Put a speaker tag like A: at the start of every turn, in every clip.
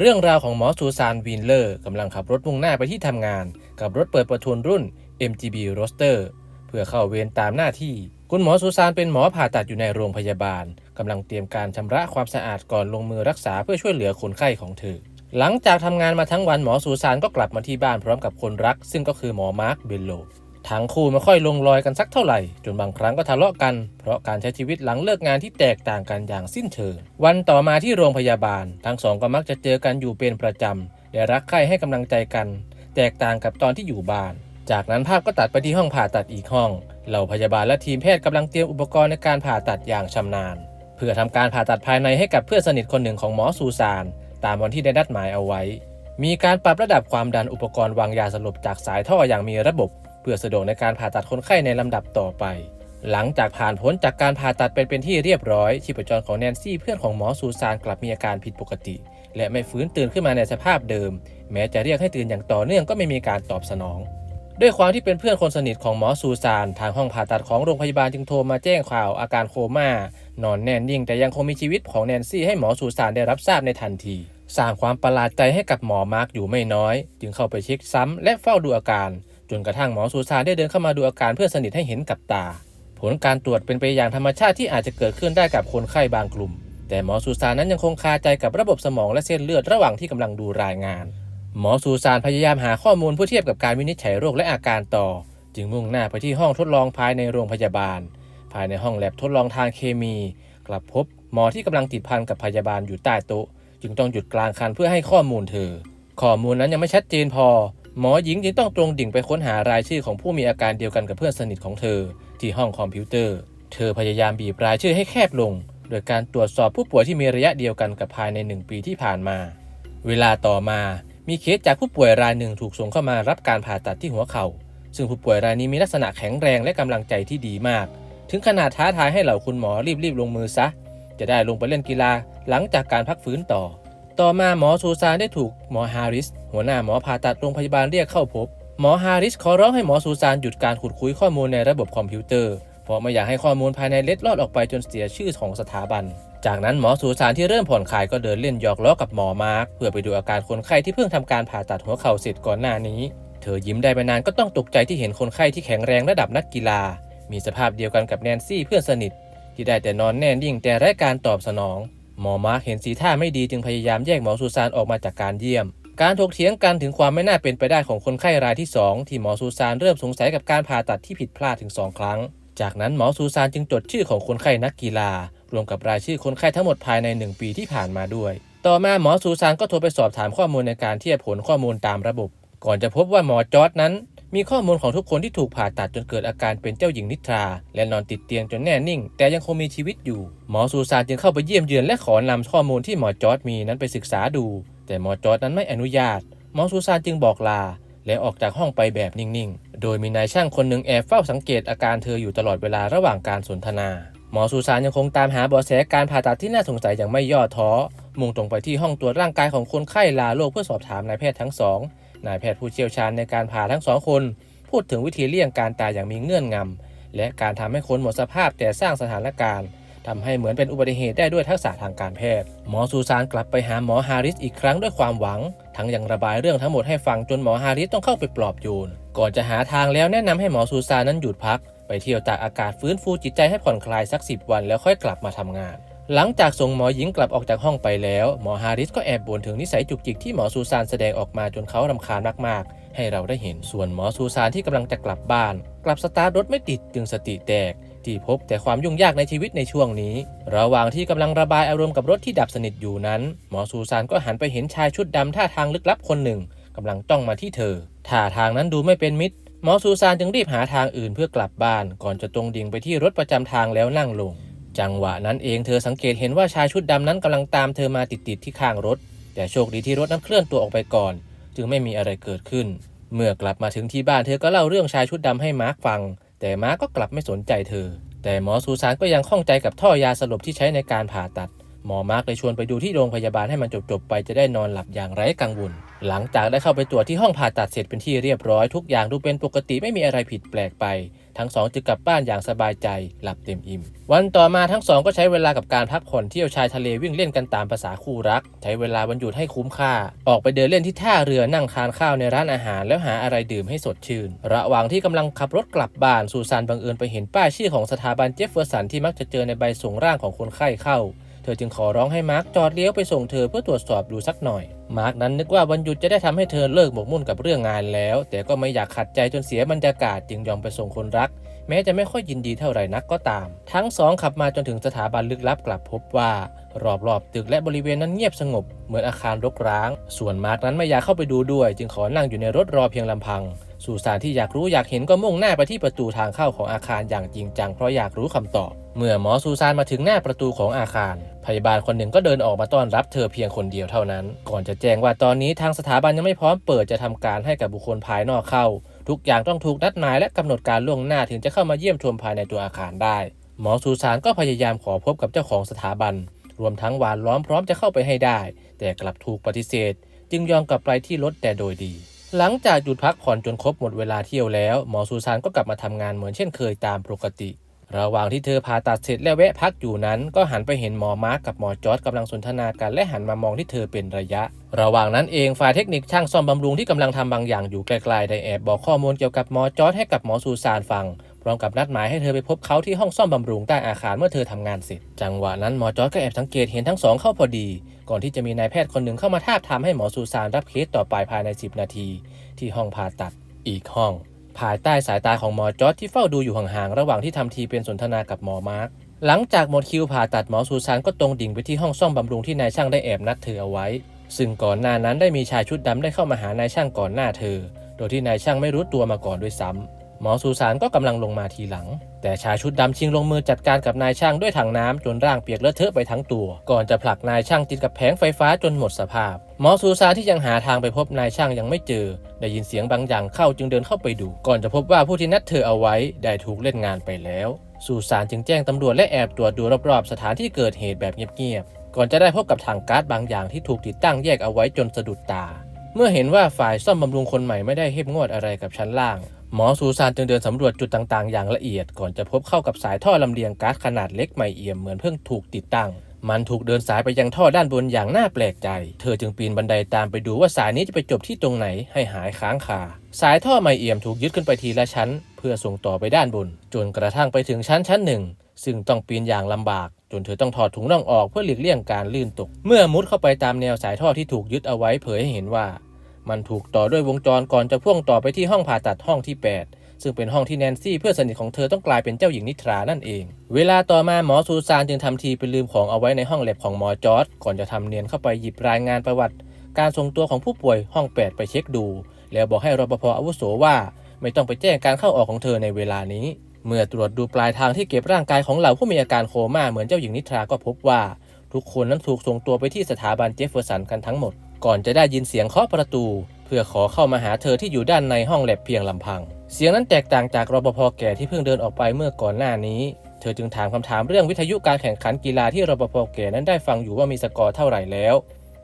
A: เรื่องราวของหมอซูซานวีนเลอร์กำลังขับรถมุ่งหน้าไปที่ทำงาน กับรถเปิดประทุนรุ่น MGB Roadster เพื่อเข้าเวรตามหน้าที่ คุณหมอซูซานเป็นหมอผ่าตัดอยู่ในโรงพยาบาลกำลังเตรียมการชำระความสะอาดก่อนลงมือรักษาเพื่อช่วยเหลือคนไข้ของเธอ หลังจากทำงานมาทั้งวันหมอซูซานก็กลับมาที่บ้านพร้อมกับคนรัก ซึ่งก็คือหมอมาร์คเบลโล ทั้งคู่ไม่ค่อยลงรอยกันสักเท่าไหร่ จนบางครั้งก็ทะเลาะกัน เพราะการใช้ชีวิตหลังเลิกงานที่แตกต่างกันอย่างสิ้นเชิง วันต่อมาที่โรงพยาบาล ทั้งสองก็มักจะเจอกันอยู่เป็นประจำและรักใคร่ให้กำลังใจกัน แตกต่างกับตอนที่อยู่บ้าน จากนั้นภาพก็ตัดไปที่ห้องผ่าตัดอีกห้อง เหล่าพยาบาลและทีมแพทย์กำลังเตรียมอุปกรณ์ในการผ่าตัดอย่างชำนาญ เพื่อทำการผ่าตัดภายในให้กับเพื่อนสนิทคนหนึ่งของหมอซูซาน ตามวันที่ได้นัดหมายเอาไว้ มีการปรับระดับความดันอุปกรณ์วางยาสลบจากสายท่ออย่างมีระบบ พื่อสะดวกในการผ่าตัดคนไข้ในลำดับต่อไป หลังจากผ่านพ้นจากการผ่าตัดเป็นเป็นที่เรียบร้อย ชีพจรของแนนซี่เพื่อนของหมอซูซานกลับมีอาการผิดปกติ และไม่ฟื้นตื่นขึ้นมาในสภาพเดิม แม้จะเรียกให้ตื่นอย่างต่อเนื่องก็ไม่มีการตอบสนอง ด้วยความที่เป็นเพื่อนคนสนิทของหมอซูซาน ทางห้องผ่าตัดของโรงพยาบาลจึงโทรมาแจ้งข่าวอาการโคม่านอนแน่นิ่ง แต่ยังคงมีชีวิตของแนนซี่ให้หมอซูซานได้รับทราบในทันทีสร้างความประหลาดใจให้กับหมอมาร์กอยู่ไม่น้อย จึงเข้าไปเช็คซ้ำและเฝ้าดูอาการ จนกระทั่งหมอซูซานได้เดินเข้ามาดูอาการเพื่อนสนิทให้เห็นกับตา ผลการตรวจเป็นไปอย่างธรรมชาติที่อาจจะเกิดขึ้นได้กับคนไข้บางกลุ่ม แต่หมอซูซานนั้นยังคงคาใจกับระบบสมองและเส้นเลือดระหว่างที่กำลังดูรายงาน หมอซูซานพยายามหาข้อมูลเพื่อเทียบกับการวินิจฉัยโรคและอาการต่อ จึงมุ่งหน้าไปที่ห้องทดลองภายในโรงพยาบาล ภายในห้องแลบทดลองทางเคมี กลับพบหมอที่กำลังติดพันกับพยาบาลอยู่ใต้โต๊ะ จึงต้องหยุดกลางคันเพื่อให้ข้อมูลเธอข้อมูลนั้นยังไม่ชัดเจนพอ หมอหญิงจึงต้องตรงดิ่งไปค้นหารายชื่อของผู้มีอาการเดียวกันกับเพื่อนสนิทของเธอ ที่ห้องคอมพิวเตอร์ เธอพยายามบีบรายชื่อให้แคบลง โดยการตรวจสอบผู้ป่วยที่มีระยะเดียวกันกับภายในหนึ่งปีที่ผ่านมา เวลาต่อมามีเคสจากผู้ป่วยรายหนึ่งถูกส่งเข้ามารับการผ่าตัดที่หัวเขา่า ซึ่งผู้ป่วยรายนี้มีลักษณะแข็งแรงและกำลังใจที่ดีมาก ถึงขนาดท้าทายให้เหล่าคุณหมอรีบๆลงมือซะ จะได้ลงไปเล่นกีฬาหลังจากการพักฟื้นต่อ ต่อมาหมอซูซานได้ถูกหมอฮาริส หัวหน้าหมอผ่าตัดโรงพยาบาลเรียกเข้าพบ หมอฮาริสขอร้องให้หมอซูซานหยุดการขุดคุยข้อมูลในระบบคอมพิวเตอร์ เพราะไม่อยากให้ข้อมูลภายในเล็ดลอดออกไปจนเสียชื่อของสถาบัน จากนั้นหมอซูซานที่เริ่มผ่อนคลายก็เดินเล่นหยอกล้อกับหมอมาร์คเพื่อไปดูอาการคนไข้ที่เพิ่งทำการผ่าตัดหัวเข่าเสร็จก่อนหน้านี้ เธอยิ้มได้ไม่นานก็ต้องตกใจที่เห็นคนไข้ที่แข็งแรงระดับนักกีฬา มีสภาพเดียวกันกับแนนซี่เพื่อนสนิทที่ได้แต่นอนแน่นิ่งแต่ไร้การตอบสนอง หมอมาร์คเห็นสีท่าไม่ดีจึงพยายามแยกหมอซูซานออกมาจากการเยี่ยม การถกเถียงกันถึงความไม่น่าเป็นไปได้ของคนไข้รายที่ 2 ที่หมอซูซานเริ่มสงสัยกับการผ่าตัดที่ผิดพลาดถึง 2 ครั้ง จากนั้นหมอซูซานจึงจดชื่อของคนไข้นักกีฬา รวมกับรายชื่อคนไข้ทั้งหมดภายใน 1 ปีที่ผ่านมาด้วย ต่อมาหมอซูซานก็โทรไปสอบถามข้อมูลในการเทียบผลข้อมูลตามระบบ ก่อนจะพบว่าหมอจอร์ดนั้น มีข้อมูลของทุกคนที่ถูกผ่าตัดจนเกิดอาการเป็นเจ้าหญิงนิทรา และนอนติดเตียงจนแน่นิ่ง แต่ยังคงมีชีวิตอยู่ หมอซูซานจึงเข้าไปเยี่ยมเยือนและขอนำข้อมูลที่หมอจอร์ดมีนั้นไปศึกษาดู แต่หมอจอร์ดนั้นไม่อนุญาต หมอซูซานจึงบอกลา และออกจากห้องไปแบบนิ่งๆ โดยมีนายช่างคนหนึ่งแอบเฝ้าสังเกตอาการเธออยู่ตลอดเวลาระหว่างการสนทนา หมอซูซานยังคงตามหาเบาะแสการผ่าตัดที่น่าสงสัยอย่างไม่ย่อท้อมุ่งตรงไปที่ห้องตรวจร่างกายของคนไข้ลาโรคเพื่อสอบถามนายแพทย์ทั้งสอง นายแพทย์ผู้เชี่ยวชาญในการผ่าทั้งสองคน พูดถึงวิธีเลี่ยงการตายอย่างมีเงื่อนงำ และการทำให้คนหมดสภาพแต่สร้างสถานการณ์ทำให้เหมือนเป็นอุบัติเหตุได้ด้วยทักษะทางการแพทย์ หมอซูซานกลับไปหาหมอฮาริสอีกครั้งด้วยความหวัง ทั้งยังระบายเรื่องทั้งหมดให้ฟังจนหมอฮาริสต้องเข้าไปปลอบโยน ก่อนจะหาทางแล้วแนะนำให้หมอซูซานนั้นหยุดพัก ไปเที่ยวตากอากาศฟื้นฟูจิตใจให้ผ่อนคลายสักสิบวันแล้วค่อยกลับมาทำงาน หลังจากส่งหมอหญิงกลับออกจากห้องไปแล้ว หมอฮาริสก็แอบบ่นถึงนิสัยจุกจิกที่หมอซูซานแสดงออกมาจนเขารำคาญมากๆ ให้เราได้เห็นส่วนหมอซูซานที่กำลังจะกลับบ้าน กลับสตาร์ทรถไม่ติดจึงสติแตก ที่พบแต่ความยุ่งยากในชีวิตในช่วงนี้ ระหว่างที่กำลังระบายอารมณ์กับรถที่ดับสนิทอยู่นั้น หมอซูซานก็หันไปเห็นชายชุดดำท่าทางลึกลับคนหนึ่งกำลังจ้องมาที่เธอท่าทางนั้นดูไม่เป็นมิตรหมอซูซานจึงรีบหาทางอื่นเพื่อกลับบ้าน ก่อนจะตรงดิ่งไปที่รถประจำทางแล้วนั่งลง จังหวะนั้นเองเธอสังเกตเห็นว่าชายชุดดำนั้นกำลังตามเธอมาติดๆที่ข้างรถ แต่โชคดีที่รถนั้นเคลื่อนตัวออกไปก่อน จึงไม่มีอะไรเกิดขึ้น เมื่อกลับมาถึงที่บ้านเธอก็เล่าเรื่องชายชุดดำให้มาร์คฟัง แต่มาร์คก็กลับไม่สนใจเธอ แต่หมอซูซานก็ยังข้องใจกับท่อยาสลบที่ใช้ในการผ่าตัดหมอมาร์คเลยชวนไปดูที่โรงพยาบาลให้มันจบๆไปจะได้นอนหลับอย่างไร้กังวล หลังจากได้เข้าไปตรวจที่ห้องผ่าตัดเสร็จเป็นที่เรียบร้อยทุกอย่างดูเป็นปกติไม่มีอะไรผิดแปลกไป ทั้งสองจึงกลับบ้านอย่างสบายใจหลับเต็มอิ่ม วันต่อมาทั้งสองก็ใช้เวลากับการพักผ่อนเที่ยวชายทะเลวิ่งเล่นกันตามภาษาคู่รัก ใช้เวลาวันหยุดให้คุ้มค่า ออกไปเดินเล่นที่ท่าเรือนั่งทานข้าวในร้านอาหาร แล้วหาอะไรดื่มให้สดชื่น ระหว่างที่กำลังขับรถกลับบ้านซูซานบังเอิญไปเห็นป้ายชื่อของสถาบันเจฟเฟอร์สันที่มักจะเจอในใบส่งร่างของคนไข้เข้า เธอจึงขอร้องให้มาร์กจอดเลี้ยวไปส่งเธอเพื่อตรวจสอบดูสักหน่อย มาร์กนั้นนึกว่าวันหยุดจะได้ทำให้เธอเลิกหมกมุ่นกับเรื่องงานแล้ว แต่ก็ไม่อยากขัดใจจนเสียบรรยากาศจึงยอมไปส่งคนรัก แม้จะไม่ค่อยยินดีเท่าไหร่นักก็ตาม ทั้งสองขับมาจนถึงสถาบันลึกลับกลับพบว่ารอบๆตึกและบริเวณนั้นเงียบสงบ เหมือนอาคารรกร้าง ส่วนมาร์กนั้นไม่อยากเข้าไปดูด้วย จึงขอนั่งอยู่ในรถรอเพียงลำพังสุสานที่อยากรู้อยากเห็นก็มุ่งหน้าไปที่ประตูทางเข้าของอาคารอย่างจริงจังเพราะอยากรู้คำตอบ เมื่อหมอซูซานมาถึงหน้าประตูของอาคาร พยาบาลคนหนึ่งก็เดินออกมาต้อนรับเธอเพียงคนเดียวเท่านั้น ก่อนจะแจ้งว่าตอนนี้ทางสถาบันยังไม่พร้อมเปิดจะทำการให้กับบุคคลภายนอกเข้า ทุกอย่างต้องถูกนัดหมายและกำหนดการล่วงหน้าถึงจะเข้ามาเยี่ยมชมภายในตัวอาคารได้ หมอซูซานก็พยายามขอพบกับเจ้าของสถาบัน รวมทั้งหวานล้อมพร้อมจะเข้าไปให้ได้ แต่กลับถูกปฏิเสธ จึงยอมกลับไปที่รถแต่โดยดี หลังจากหยุดพักผ่อนจนครบหมดเวลาเที่ยวแล้ว หมอซูซานก็กลับมาทำงานเหมือนเช่นเคยตามปกติ ระหว่างที่เธอผ่าตัดเสร็จและแวะพักอยู่นั้น ก็หันไปเห็นหมอมาร์กกับหมอจอร์ดกำลังสนทนากันและหันมามองที่เธอเป็นระยะ ระหว่างนั้นเองฝ่ายเทคนิคช่างซ่อมบำรุงที่กำลังทำบางอย่างอยู่ไกลๆได้แอบบอกข้อมูลเกี่ยวกับหมอจอร์ดให้กับหมอซูซานฟังพร้อมกับนัดหมายให้เธอไปพบเขาที่ห้องซ่อมบำรุงใต้อาคารเมื่อเธอทำงานเสร็จ จังหวะนั้นหมอจอร์ดก็แอบสังเกตเห็นทั้งสองเข้าพอดี ก่อนที่จะมีนายแพทย์คนหนึ่งเข้ามาทาบทามให้หมอซูซานรับเคสต่อไปภายใน 10 นาที ที่ห้องผ่าตัดอีกห้อง ภายใต้สายตาของหมอจอร์ดที่เฝ้าดูอยู่ห่างๆ ระหว่างที่ทำทีเป็นสนทนากับหมอมาร์คหลังจากหมดคิวผ่าตัดหมอซูซานก็ตรงดิ่งไปที่ห้องซ่อมบำรุงที่นายช่างได้แอบนัดเธอเอาไว้ ซึ่งก่อนหน้านั้นได้มีชายชุดดำได้เข้ามาหานายช่างก่อนหน้าเธอ โดยที่นายช่างไม่รู้ตัวมาก่อนด้วยซ้ำ หมอซูซานก็กำลังลงมาทีหลัง แต่ชายชุดดำชิงลงมือจัดการกับนายช่างด้วยถังน้ำจนร่างเปียกเลอะเทอะไปทั้งตัว ก่อนจะผลักนายช่างติดกับแผงไฟฟ้าจนหมดสภาพ หมอซูซานที่ยังหาทางไปพบนายช่างยังไม่เจอ ได้ยินเสียงบางอย่างเข้าจึงเดินเข้าไปดู ก่อนจะพบว่าผู้ที่นัดเธอเอาไว้ได้ถูกเล่นงานไปแล้วสุสานจึงแจ้งตำรวจและแอบตรวจดูรอบๆสถานที่เกิดเหตุแบบเงียบๆก่อนจะได้พบกับถังก๊าซบางอย่างที่ถูกติดตั้งแยกเอาไว้จนสะดุดตา เมื่อเห็นว่าฝ่ายซ่อมบำรุงคนใหม่ไม่ได้เข้มงวดอะไรกับชั้นล่าง หมอซูซานจึงเดินสำรวจจุดต่างๆ อย่างละเอียดก่อนจะพบเข้ากับสายท่อลำเลียงก๊าซขนาดเล็กใหม่เอี่ยมเหมือนเพิ่งถูกติดตั้ง มันถูกเดินสายไปยังท่อด้านบนอย่างน่าแปลกใจ เธอจึงปีนบันไดตามไปดูว่าสายนี้จะไปจบที่ตรงไหนให้หายค้างคา สายท่อใหม่เอี่ยมถูกยึดขึ้นไปทีละชั้น เพื่อส่งต่อไปด้านบน จนกระทั่งไปถึงชั้นชั้นหนึ่งซึ่งต้องปีนอย่างลำบาก จนเธอต้องถอดถุงน่องออกเพื่อหลีกเลี่ยงการลื่นตก เมื่อมุดเข้าไปตามแนวสายท่อที่ถูกยึดเอาไว้เผยให้เห็นว่า มันถูกต่อด้วยวงจรก่อนจะพ่วงต่อไปที่ห้องผ่าตัดห้องที่ 8 ซึ่งเป็นห้องที่แนนซี่เพื่อนสนิทของเธอต้องกลายเป็นเจ้าหญิงนิทรานั่นเอง เวลาต่อมาหมอซูซานจึงทำทีเป็นลืมของเอาไว้ในห้องแลบของหมอจอร์ดก่อนจะทำเนียนเข้าไปหยิบรายงานประวัติ การส่งตัวของผู้ป่วยห้อง 8 ไปเช็คดู แล้วบอกให้รปภอาวุโสว่า ไม่ต้องไปแจ้งการเข้าออกของเธอในเวลานี้ เมื่อตรวจดูปลายทางที่เก็บร่างกายของเหล่าผู้มีอาการโคม่าเหมือนเจ้าหญิงนิทราก็พบว่า ทุกคนนั้นถูกส่งตัวไปที่สถาบันเจฟเฟอร์สันกันทั้งหมด ก่อนจะได้ยินเสียงเคาะประตู เพื่อขอเข้ามาหาเธอที่อยู่ด้านในห้องแลบเพียงลำพัง เสียงนั้นแตกต่างจากรปภแก่ที่เพิ่งเดินออกไปเมื่อก่อนหน้านี้ เธอจึงถามคำถามเรื่องวิทยุการแข่งขันกีฬาที่รปภแก่นั้นได้ฟังอยู่ว่ามีสกอร์เท่าไหร่แล้ว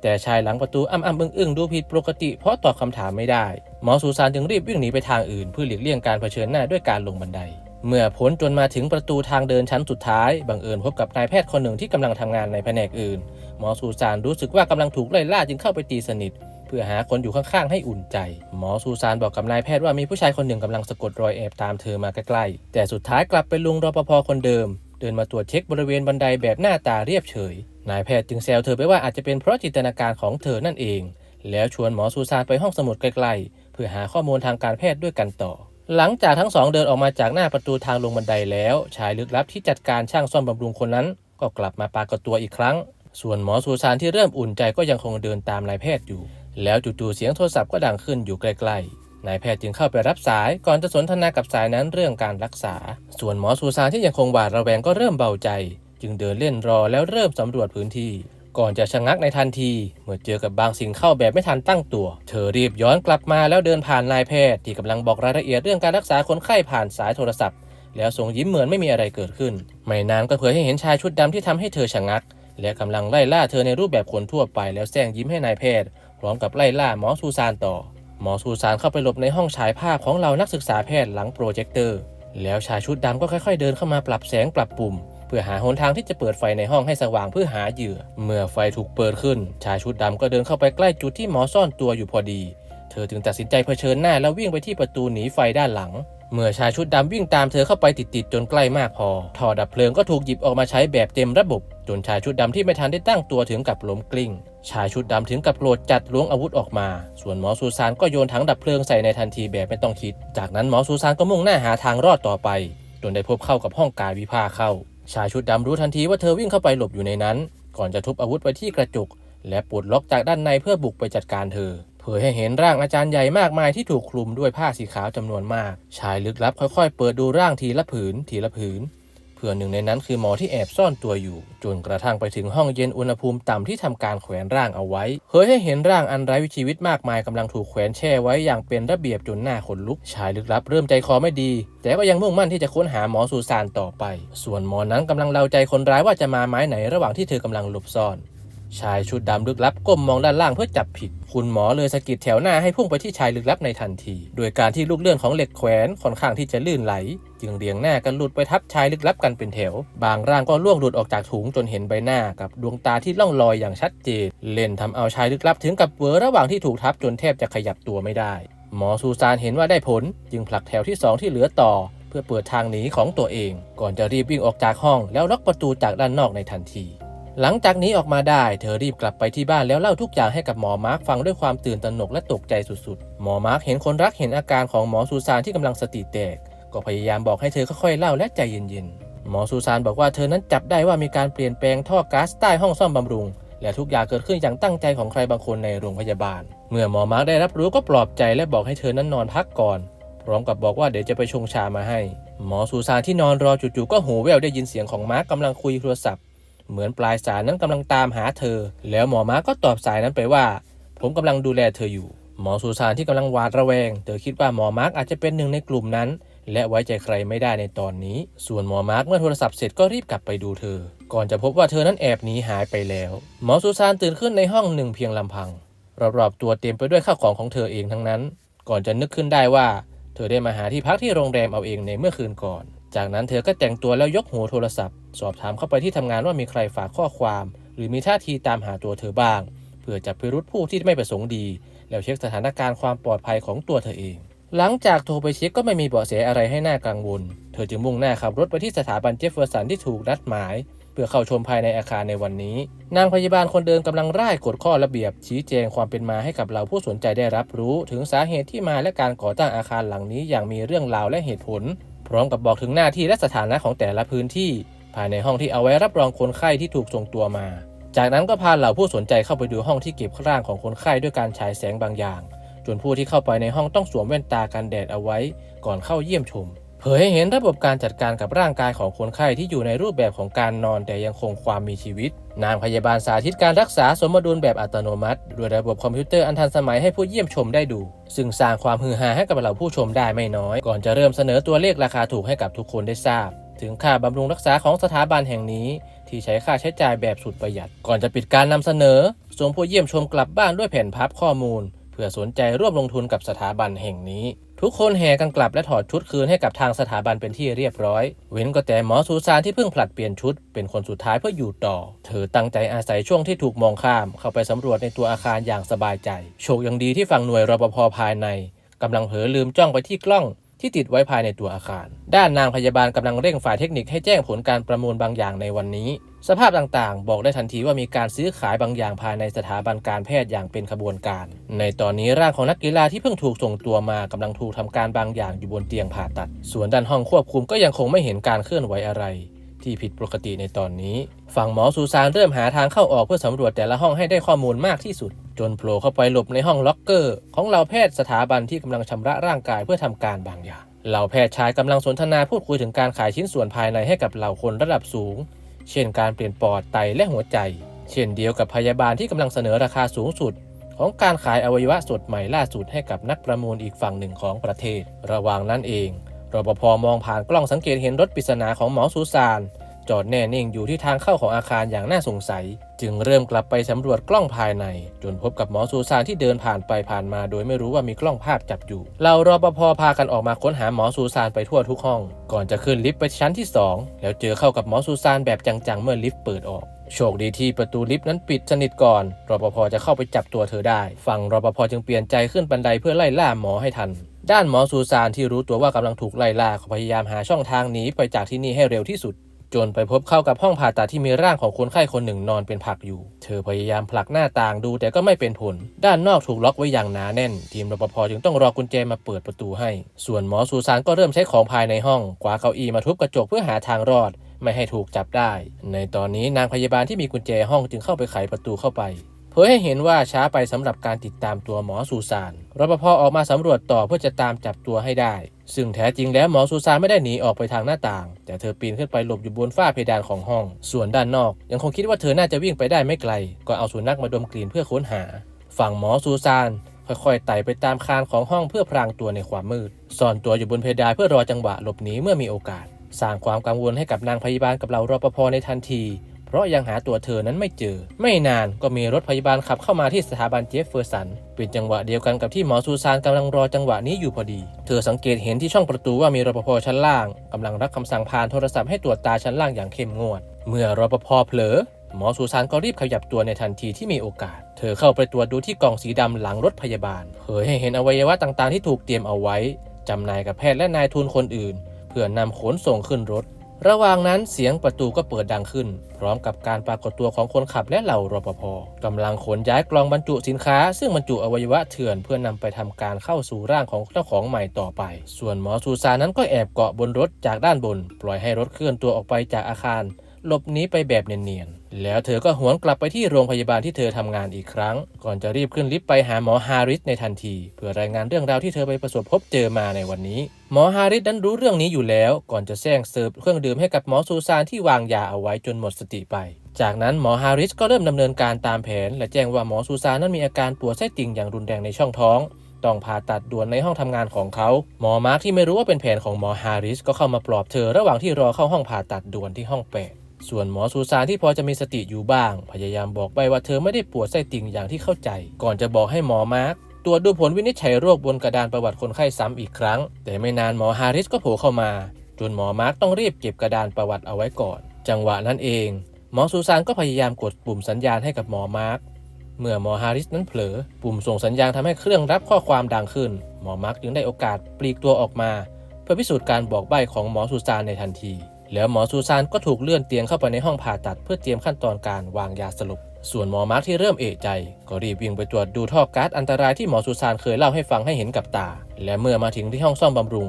A: แต่ชายหลังประตูอ้ำอ้ำอึ้งอึ้งดูผิดปกติ เพราะตอบคำถามไม่ได้ หมอสุสานจึงรีบวิ่งหนีไปทางอื่นเพื่อหลีกเลี่ยงการเผชิญหน้าด้วยการลงบันได เมื่อพ้นจนมาถึงประตูทางเดินชั้นสุดท้ายบังเอิญพบกับนายแพทย์คนหนึ่งที่กำลังทำงานในแผนกอื่น หมอสุสานรู้สึกว่ากำลังถูกไล่ล่าจึงเข้าไปตีสนิท เพื่อหาคนอยู่ข้างๆให้อุ่นใจ หมอซูซานบอกกับนายแพทย์ว่ามีผู้ชายคนหนึ่งกำลังสะกดรอยแอบตามเธอมาใกล้ๆแต่สุดท้ายกลับเป็นลุงรปภคนเดิม เดินมาตรวจเช็คบริเวณบันไดแบบหน้าตาเรียบเฉย นายแพทย์จึงแซวเธอไปว่าอาจจะเป็นเพราะจินตนาการของเธอนั่นเอง แล้วชวนหมอซูซานไปห้องสมุดใกล้ๆเพื่อหาข้อมูลทางการแพทย์ด้วยกันต่อ หลังจากทั้งสองเดินออกมาจากหน้าประตูทางลงบันไดแล้ว ชายลึกลับที่จัดการช่างซ่อมบำรุงคนนั้น ก็กลับมาปรากฏตัวอีกครั้ง ส่วนหมอซูซานที่เริ่มอุ่นใจก็ยังคงเดินตามนายแพทย์อยู่ แล้วจู่ๆเสียงโทรศัพท์ก็ดังขึ้นอยู่ใกล้ๆ นายแพทย์จึงเข้าไปรับสายก่อนจะสนทนากับสายนั้นเรื่องการรักษา ส่วนหมอซูซานที่ยังคงหวาดระแวงก็เริ่มเบาใจ จึงเดินเล่นรอแล้วเริ่มสำรวจพื้นที่ ก่อนจะชะงักในทันที เมื่อเจอกับบางสิ่งเข้าแบบไม่ทันตั้งตัว เธอรีบย้อนกลับมาแล้วเดินผ่านนายแพทย์ที่กำลังบอกรายละเอียดเรื่องการรักษาคนไข้ผ่านสายโทรศัพท์ แล้วส่งยิ้มเหมือนไม่มีอะไรเกิดขึ้น ไม่นานก็เผยให้เห็นชายชุดดำที่ทำให้เธอชะงัก และกำลังไล่ล่าเธอในรูปแบบคนทั่วไป แล้วแซงยิ้มให้นายแพทย์ พร้อมกับไล่ล่าหมอซูซานต่อ หมอซูซานเข้าไปหลบในห้องฉายภาพของเรานักศึกษาแพทย์หลังโปรเจคเตอร์ แล้วชายชุดดำก็ค่อย ๆ เดินเข้ามาปรับแสงปรับปุ่ม พื่อหาหนทางที่จะเปิดไฟในห้องให้สว่างเพื่อหาเหยื่อ เมื่อไฟถูกเปิดขึ้น ชายชุดดำก็เดินเข้าไปใกล้จุดที่หมอซ่อนตัวอยู่พอดี เธอจึงตัดสินใจเผชิญหน้าแล้ววิ่งไปที่ประตูหนีไฟด้านหลัง เมื่อชายชุดดำวิ่งตามเธอเข้าไปติดๆจนใกล้มากพอท่อดับเพลิงก็ถูกหยิบออกมาใช้แบบเต็มระบบ จนชายชุดดำที่ไม่ทันได้ตั้งตัวถึงกับล้มกลิ้ง ชายชุดดำถึงกับโกรธจัดล้วงอาวุธออกมา ส่วนหมอซูซานก็โยนถังดับเพลิงใส่ในทันทีแบบไม่ต้องคิด จากนั้นหมอซูซานก็มุ่งหน้าหาทางรอดต่อไป จนได้พบเข้ากับห้องกายวิภาเข้า ชายชุดดำรู้ทันทีว่าเธอวิ่งเข้าไปหลบอยู่ในนั้น ก่อนจะทุบอาวุธไปที่กระจก และปลดล็อกจากด้านในเพื่อบุกไปจัดการเธอ เผยให้เห็นร่างอาจารย์ใหญ่มากมายที่ถูกคลุมด้วยผ้าสีขาวจำนวนมาก ชายลึกลับค่อยๆ เปิดดูร่างทีละผืน ทีละผืน เพื่อหนึ่งในนั้นคือหมอที่แอบซ่อนตัวอยู่ จนกระทั่งไปถึงห้องเย็นอุณหภูมิต่ำที่ทำการแขวนร่างเอาไว้เผยให้เห็นร่างอันไร้วิชีวิตมากมายกำลังถูกแขวนแช่ไว้อย่างเป็นระเบียบจนหน้าขนลุกชายลึกลับเริ่มใจคอไม่ดี แต่ก็ยังมุ่งมั่นที่จะค้นหาหมอซูซานต่อไป ส่วนหมอนั้นกำลังเดาใจคนร้ายว่าจะมาไม้ไหนระหว่างที่เธอกำลังหลบซ่อนชายชุดดำลึกลับก้มมองด้านล่างเพื่อจับผิด คุณหมอเลยสะกิดแถวหน้าให้พุ่งไปที่ชายลึกลับในทันที โดยการที่ลูกเลื่อนของเหล็กแขวนค่อนข้างที่จะลื่นไหล จึงเรียงหน้ากันหลุดไปทับชายลึกลับกันเป็นแถว บางร่างก็ล่วงหลุดออกจากถุงจนเห็นใบหน้ากับดวงตาที่ล่องลอยอย่างชัดเจน เล่นทำเอาชายลึกลับถึงกับเวอระหว่างที่ถูกทับจนแทบจะขยับตัวไม่ได้ หมอซูซานเห็นว่าได้ผล จึงผลักแถวที่สองที่เหลือต่อ เพื่อเปิดทางหนีของตัวเอง ก่อนจะรีบวิ่งออกจากห้อง แล้วล็อกประตูจากด้านนอกในทันทีหลังจากนี้ออกมาได้ เธอรีบกลับไปที่บ้านแล้วเล่าทุกอย่างให้กับหมอมาร์คฟังด้วยความตื่นตระหนกและตกใจสุดๆ หมอมาร์คเห็นคนรักเห็นอาการของหมอซูซานที่กำลังสติแตก ก็พยายามบอกให้เธอค่อยๆเล่าและใจเย็นๆ หมอซูซานบอกว่าเธอนั้นจับได้ว่ามีการเปลี่ยนแปลงท่อก๊าซใต้ห้องซ่อมบำรุง และทุกอย่างเกิดขึ้นอย่างตั้งใจของใครบางคนในโรงพยาบาล เมื่อหมอมาร์คได้รับรู้ก็ปลอบใจและบอกให้เธอนั้นนอนพักก่อน พร้อมกับบอกว่าเดี๋ยวจะไปชงชามาให้ หมอซูซานที่นอนรอจู่ๆก็หูแว่วได้ยินเสียงของมาร์คกำลังคุยโทรศัพท์ เหมือนปลายสายนั้นกำลังตามหาเธอ แล้วหมอมาร์คก็ตอบสายนั้นไปว่า ผมกำลังดูแลเธออยู่หมอซูซานที่กำลังหวาดระแวง เธอคิดว่าหมอมาร์คอาจจะเป็นหนึ่งในกลุ่มนั้น และไว้ใจใครไม่ได้ในตอนนี้ ส่วนหมอมาร์คเมื่อโทรศัพท์เสร็จก็รีบกลับไปดูเธอ ก่อนจะพบว่าเธอนั้นแอบหนีหายไปแล้ว หมอซูซานตื่นขึ้นในห้องหนึ่งเพียงลำพัง รอบๆตัวเต็มไปด้วยข้าวของของเธอเองทั้งนั้น ก่อนจะนึกขึ้นได้ว่า เธอได้มาหาที่พักที่โรงแรมเอาเองในเมื่อคืนก่อน จากนั้นเธอก็แต่งตัวแล้วยกหูโทรศัพท์ สอบถามเข้าไปที่ทำงานว่ามีใครฝากข้อความ หรือมีท่าทีตามหาตัวเธอบ้าง เพื่อจับพิรุษผู้ที่ไม่ประสงค์ดี แล้วเช็คสถานการณ์ความปลอดภัยของตัวเธอเอง หลังจากโทรไปเช็คก็ไม่มีเบาะแสอะไรให้หน่ากังวล เธอจึงมุ่งหน้าขับรถไปที่สถาบันเจฟเฟอร์สันที่ถูกนัดหมาย เพื่อเข้าชมภายในอาคารในวันนี้ นางพยาบาลคนเดิมกำลังร่ายกฎข้อระเบียบ ชี้แจงความเป็นมาให้กับเราผู้สนใจได้รับรู้ ถึงสาเหตุที่มาและการก่อตั้งอาคารหลังนี้อย่างมีเรื่องราวและเหตุผล พร้อมกับบอกถึงหน้าที่และสถานะของแต่ละพื้นที่ ภายในห้องที่เอาไว้รับรองคนไข้ที่ถูกส่งตัวมา จากนั้นก็พาเหล่าผู้สนใจเข้าไปดูห้องที่เก็บร่างของคนไข้ด้วยการฉายแสงบางอย่าง จนผู้ที่เข้าไปในห้องต้องสวมแว่นตากันแดดเอาไว้ ก่อนเข้าเยี่ยมชม เผยให้เห็นระบบการจัดการกับร่างกายของคนไข้ที่อยู่ในรูปแบบของการนอนแต่ยังคงความมีชีวิต นางพยาบาลสาธิตการรักษาสมดุลแบบอัตโนมัติด้วยระบบคอมพิวเตอร์อันทันสมัยให้ผู้เยี่ยมชมได้ดู ซึ่งสร้างความฮือฮาให้กับเหล่าผู้ชมได้ไม่น้อย ก่อนจะเริ่มเสนอตัวเลขราคาถูกให้กับทุกคนได้ทราบ ถึงค่าบำรุงรักษาของสถาบันแห่งนี้ที่ใช้ค่าใช้จ่ายแบบสุดประหยัด ก่อนจะปิดการนำเสนอส่งผู้เยี่ยมชมกลับบ้านด้วยแผ่นพับข้อมูล เพื่อสนใจร่วมลงทุนกับสถาบันแห่งนี้ ทุกคนแห่กันกลับและถอดชุดคืนให้กับทางสถาบันเป็นที่เรียบร้อย เว้นก็แต่หมอสูซานที่เพิ่งผลัดเปลี่ยนชุด เป็นคนสุดท้ายเพื่ออยู่ต่อ เธอตั้งใจอาศัยช่วงที่ถูกมองข้าม เข้าไปสำรวจในตัวอาคารอย่างสบายใจ โชคยังดีที่ฝั่งหน่วยรปภภายในกำลังเผลอลืมจ้องไปที่กล้อง ที่ติดไว้ภายในตัวอาคาร ด้านนางพยาบาลกำลังเร่งฝ่ายเทคนิคให้แจ้งผลการประมูลบางอย่างในวันนี้ สภาพต่างๆ บอกได้ทันทีว่ามีการซื้อขายบางอย่างภายในสถาบันการแพทย์อย่างเป็นขบวนการ ในตอนนี้ร่างของนักกีฬาที่เพิ่งถูกส่งตัวมากำลังถูกทำการบางอย่างอยู่บนเตียงผ่าตัด ส่วนด้านห้องควบคุมก็ยังคงไม่เห็นการเคลื่อนไหวอะไร ที่ผิดปกติในตอนนี้ ฝั่งหมอซูซานเริ่มหาทางเข้าออกเพื่อสำรวจแต่ละห้องให้ได้ข้อมูลมากที่สุด จนโผล่เข้าไปหลบในห้องล็อกเกอร์ ของเหล่าแพทย์สถาบันที่กำลังชำระร่างกายเพื่อทำการบางอย่างเหล่าแพทย์ชายกำลังสนทนาพูดคุยถึงการขายชิ้นส่วนภายในให้กับเหล่าคนระดับสูง เช่นการเปลี่ยนปอดไตและหัวใจ เช่นเดียวกับพยาบาลที่กำลังเสนอราคาสูงสุดของการขายอวัยวะสดใหม่ล่าสุดให้กับนักประมูลอีกฝั่งหนึ่งของประเทศ ระหว่างนั้นเอง รปภมองผ่านกล้องสังเกตเห็นรถปริศนาของหมอซูซาน จอดแน่นิ่งอยู่ที่ทางเข้าของอาคารอย่างน่าสงสัย จึงเริ่มกลับไปสำรวจกล้องภายใน จนพบกับหมอซูซานที่เดินผ่านไปผ่านมา โดยไม่รู้ว่ามีกล้องภาพจับอยู่เรารปภพากันออกมาค้นหาหมอซูซานไปทั่วทุกห้อง ก่อนจะขึ้นลิฟต์ไปชั้นที่ 2 แล้วเจอเข้ากับหมอซูซานแบบจังๆเมื่อลิฟต์เปิดออกโชคดีที่ประตูลิฟต์นั้นปิดสนิทก่อน รปภจะเข้าไปจับตัวเธอได้ ฝั่งรปภจึงเปลี่ยนใจขึ้นบันไดเพื่อไล่ล่าหมอให้ทัน ด้านหมอซูซานที่รู้ตัวว่ากำลังถูกไล่ล่าพยายามหาช่องทางหนีไปจากที่นี่ให้เร็วที่สุด จนไปพบเข้ากับห้องผ่าตัดที่มีร่างของคนไข้คนหนึ่งนอนเป็นผักอยู่ เธอพยายามผลักหน้าต่างดูแต่ก็ไม่เป็นผล ด้านนอกถูกล็อกไว้อย่างหนาแน่น ทีมรปภจึงต้องรอกุญแจมาเปิดประตูให้ ส่วนหมอซูซานก็เริ่มใช้ของภายในห้องกวาเก้าอี้มาทุบกระจกเพื่อหาทางรอด ไม่ให้ถูกจับได้ ในตอนนี้นางพยาบาลที่มีกุญแจห้องจึงเข้าไปไขประตูเข้าไป เผยให้เห็นว่าช้าไปสำหรับการติดตามตัวหมอซูซานรปภออกมาสำรวจต่อเพื่อจะตามจับตัวให้ได้ ซึ่งแท้จริงแล้วหมอซูซานไม่ได้หนีออกไปทางหน้าต่าง แต่เธอปีนขึ้นไปหลบอยู่บนฝ้าเพดานของห้อง ส่วนด้านนอก ยังคงคิดว่าเธอน่าจะวิ่งไปได้ไม่ไกล ก็เอาสุนัขมาดมกลิ่นเพื่อค้นหา ฝั่งหมอซูซานค่อยๆไต่ไปตามคานของห้องเพื่อพรางตัวในความมืดซ่อนตัวอยู่บนเพดานเพื่อรอจังหวะหลบหนีเมื่อมีโอกาส สร้างความกังวลให้กับนางพยาบาลกับเรารปภในทันที เพราะยังหาตัวเธอนั้นไม่เจอ ไม่นานก็มีรถพยาบาลขับเข้ามาที่สถาบันเจฟเฟอร์สัน เป็นจังหวะเดียวกันกับที่หมอซูซานกำลังรอจังหวะนี้อยู่พอดี เธอสังเกตเห็นที่ช่องประตูว่ามีรปภชั้นล่างกำลังรับคำสั่งผ่านโทรศัพท์ให้ตรวจตาชั้นล่างอย่างเข้มงวด เมื่อรปภเผลอหมอซูซานก็รีบขยับตัวในทันทีที่มีโอกาส เธอเข้าไปตรวจดูที่กล่องสีดำหลังรถพยาบาล เผยให้เห็นอวัยวะต่างๆ ที่ถูกเตรียมเอาไว้จำนายกับแพทย์และนายทุนคนอื่น เพื่อนำขนส่งขึ้นรถ ระหว่างนั้นเสียงประตูก็เปิดดังขึ้น พร้อมกับการปรากฏตัวของคนขับและเหล่ารปภกำลังขนย้ายกล่องบรรจุสินค้า ซึ่งบรรจุอวัยวะเถื่อนเพื่อนำไปทำการเข้าสู่ร่างของเจ้าของใหม่ต่อไป ส่วนหมอซูซานนั้นก็แอบเกาะบนรถจากด้านบน ปล่อยให้รถเคลื่อนตัวออกไปจากอาคาร หลบหนีไปแบบเนียนๆ แล้วเธอก็หวนกลับไปที่โรงพยาบาลที่เธอทำงานอีกครั้ง ก่อนจะรีบขึ้นลิฟต์ไปหาหมอฮาริสในทันที เพื่อรายงานเรื่องราวที่เธอไปประสบพบเจอมาในวันนี้ หมอฮาริสนั้นรู้เรื่องนี้อยู่แล้ว ก่อนจะแซงเสิร์ฟเครื่องดื่มให้กับหมอซูซานที่วางยาเอาไว้จนหมดสติไป จากนั้นหมอฮาริสก็เริ่มดำเนินการตามแผน และแจ้งว่าหมอซูซานนั้นมีอาการปวดไส้ติ่งอย่างรุนแรงในช่องท้องต้องผ่าตัดด่วนในห้องทำงานของเขา หมอมาร์คที่ไม่รู้ว่าเป็นแผนของหมอฮาริสก็เข้ามาปลอบเธอระหว่างที่รอเข้าห้องผ่าตัดด่วนที่ห้องแปด ส่วนหมอซูซานที่พอจะมีสติอยู่บ้าง พยายามบอกไปว่าเธอไม่ได้ปวดไส้ติ่งอย่างที่เข้าใจ ก่อนจะบอกให้หมอมาร์คตรวจดูผลวินิจฉัยโรคบนกระดานประวัติคนไข้ซ้ำอีกครั้ง แต่ไม่นานหมอฮาริสก็โผล่เข้ามา จนหมอมาร์คต้องรีบเก็บกระดานประวัติเอาไว้ก่อน จังหวะนั้นเอง หมอซูซานก็พยายามกดปุ่มสัญญาณให้กับหมอมาร์คเมื่อหมอฮาริสนั้นเผลอ ปุ่มส่งสัญญาณทำให้เครื่องรับข้อความดังขึ้น หมอมาร์คจึงได้โอกาสปลีกตัวออกมา เพื่อพิสูจน์การบอกใบ้ของหมอซูซานในทันที แล้วหมอซูซานก็ถูกเลื่อนเตียงเข้าไปในห้องผ่าตัด เพื่อเตรียมขั้นตอนการวางยาสลบส่วนหมอมาร์คที่เริ่มเอะใจ ก็รีบวิ่งไปตรวจดูท่อก๊าซอันตรายที่หมอซูซานเคยเล่าให้ฟังให้เห็นกับตา และเมื่อมาถึงที่ห้องซ่อมบำรุง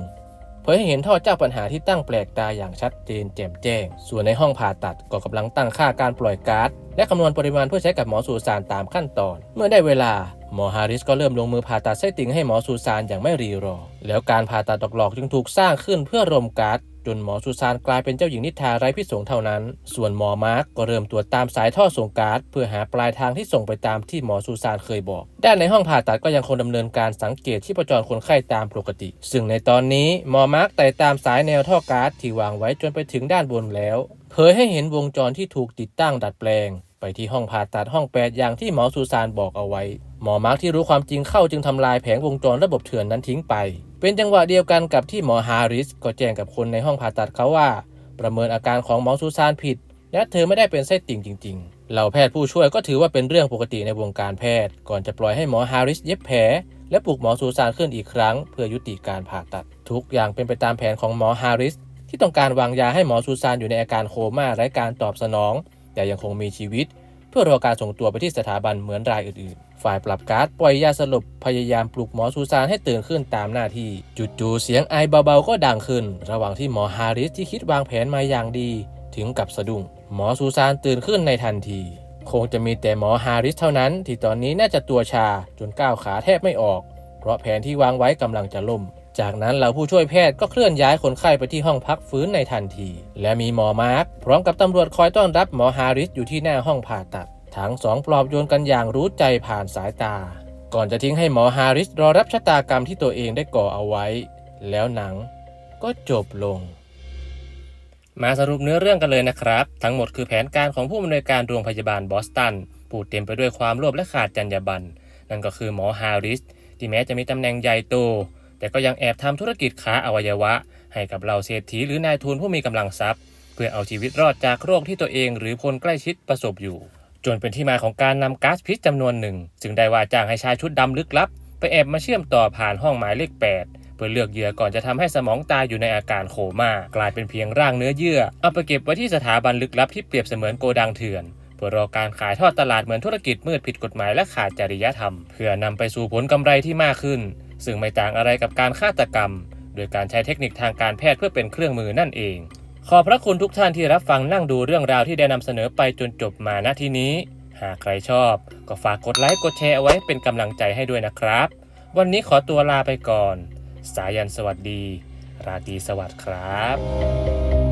A: เผยให้เห็นท่อเจ้าปัญหาที่ตั้งแปลกตาอย่างชัดเจนแจ่มแจ้ง ส่วนในห้องผ่าตัดก็กำลังตั้งค่าการปล่อยก๊าซและคำนวณปริมาณเพื่อใช้กับหมอซูซานตามขั้นตอน เมื่อได้เวลาหมอฮาริสก็เริ่มลงมือผ่าตัดไส้ติ่งให้หมอซูซานอย่างไม่รีรอ แล้วการผ่าตัดตอกหลอกจึงถูกสร้างขึ้นเพื่อรมก๊าซ จนหมอซูซานกลายเป็นเจ้าหญิงนิทราไร้พิสงเท่านั้น ส่วนหมอมาร์กก็เริ่มตรวจตามสายท่อส่งก๊าซเพื่อหาปลายทางที่ส่งไปตามที่หมอซูซานเคยบอก ด้านในห้องผ่าตัดก็ยังคงดำเนินการสังเกตที่ประจรคนไข้ตามปกติ ซึ่งในตอนนี้หมอมาร์กไต่ตามสายแนวท่อก๊าซที่วางไว้จนไปถึงด้านบนแล้วเผยให้เห็นวงจรที่ถูกติดตั้งดัดแปลง ไปที่ห้องผ่าตัดห้องแปดอย่างที่หมอซูซานบอกเอาไว้ หมอมาร์กที่รู้ความจริงเข้าจึงทำลายแผงวงจรระบบเถื่อนนั้นทิ้งไป เป็นจังหวะเดียวกันกับที่หมอฮาริสก็แจ้งกับคนในห้องผ่าตัดเขาว่า ประเมินอาการของหมอซูซานผิด และเธอไม่ได้เป็นไส้ติ่งจริง ๆ เหล่าแพทย์ผู้ช่วยก็ถือว่าเป็นเรื่องปกติในวงการแพทย์ ก่อนจะปล่อยให้หมอฮาริสเย็บแผลและปลุกหมอซูซานขึ้นอีกครั้ง เพื่อยุติการผ่าตัด ทุกอย่างเป็นไปตามแผนของหมอฮาริสที่ต้องการวางยาให้หมอซูซานอยู่ในอาการโคม่าไร้การตอบสนอง แต่ยังคงมีชีวิต เพื่อรอการส่งตัวไปที่สถาบันเหมือนรายอื่นๆ ฝ่ายปรับการ์ดปล่อยยาสลบพยายามปลุกหมอซูซานให้ตื่นขึ้นตามหน้าที่จู่ๆเสียงไอเบาๆก็ดังขึ้น ระหว่างที่หมอฮาริสที่คิดวางแผนมาอย่างดี ถึงกับสะดุ้งหมอซูซานตื่นขึ้นในทันที คงจะมีแต่หมอฮาริสเท่านั้น ที่ตอนนี้น่าจะตัวชาจนก้าวขาแทบไม่ออก เพราะแผนที่วางไว้กำลังจะล่มจากนั้นเหล่าผู้ช่วยแพทย์ก็เคลื่อนย้ายคนไข้ไปที่ห้องพักฟื้นในทันที และมีหมอมาร์คพร้อมกับตำรวจคอยต้อนรับหมอฮาริสอยู่ที่หน้าห้องผ่าตัด ทั้งสองปลอบโยนกันอย่างรู้ใจผ่านสายตา ก่อนจะทิ้งให้หมอฮาริสรอรับชะตากรรมที่ตัวเองได้ก่อเอาไว้ แล้วหนังก็จบลง มาสรุปเนื้อเรื่องกันเลยนะครับ ทั้งหมดคือแผนการของผู้อำนวยการโรงพยาบาลบอสตันผู้เต็มไปด้วยความโลภและขาดจรรยาบรรณนั่นก็คือหมอฮาริสที่แม้จะมีตำแหน่งใหญ่โต แต่ก็ยังแอบทำธุรกิจค้าอวัยวะ ให้กับเหล่าเศรษฐีหรือนายทุนผู้มีกำลังทรัพย์ เพื่อเอาชีวิตรอดจากโรคที่ตัวเองหรือคนใกล้ชิดประสบอยู่ จนเป็นที่มาของการนำก๊าซพิษจำนวนหนึ่ง จึงได้ว่าจ้างให้ชายชุดดำลึกลับ ไปแอบมาเชื่อมต่อผ่านห้องหมายเลข 8 เพื่อเลือกเหยื่อก่อนจะทำให้สมองตายอยู่ในอาการโคม่ากลายเป็นเพียงร่างเนื้อเยื่อ เอาไปเก็บไว้ที่สถาบันลึกลับที่เปรียบเสมือนโกดังเถื่อนเพื่อรอการขายทอดตลาดเหมือนธุรกิจมืดผิดกฎหมายและขาดจริยธรรม เพื่อนำไปสู่ผลกำไรที่มากขึ้น ซึ่งไม่ต่างอะไรกับการฆาตกรรม โดยการใช้เทคนิคทางการแพทย์เพื่อเป็นเครื่องมือนั่นเอง ขอบพระคุณทุกท่านที่รับฟังนั่งดูเรื่องราวที่ได้นำเสนอไปจนจบมาณที่นี้ หากใครชอบ ก็ฝากกดไลค์กดแชร์เอาไว้เป็นกำลังใจให้ด้วยนะครับ วันนี้ขอตัวลาไปก่อน สายันสวัสดี ราตรีสวัสดิ์ครับ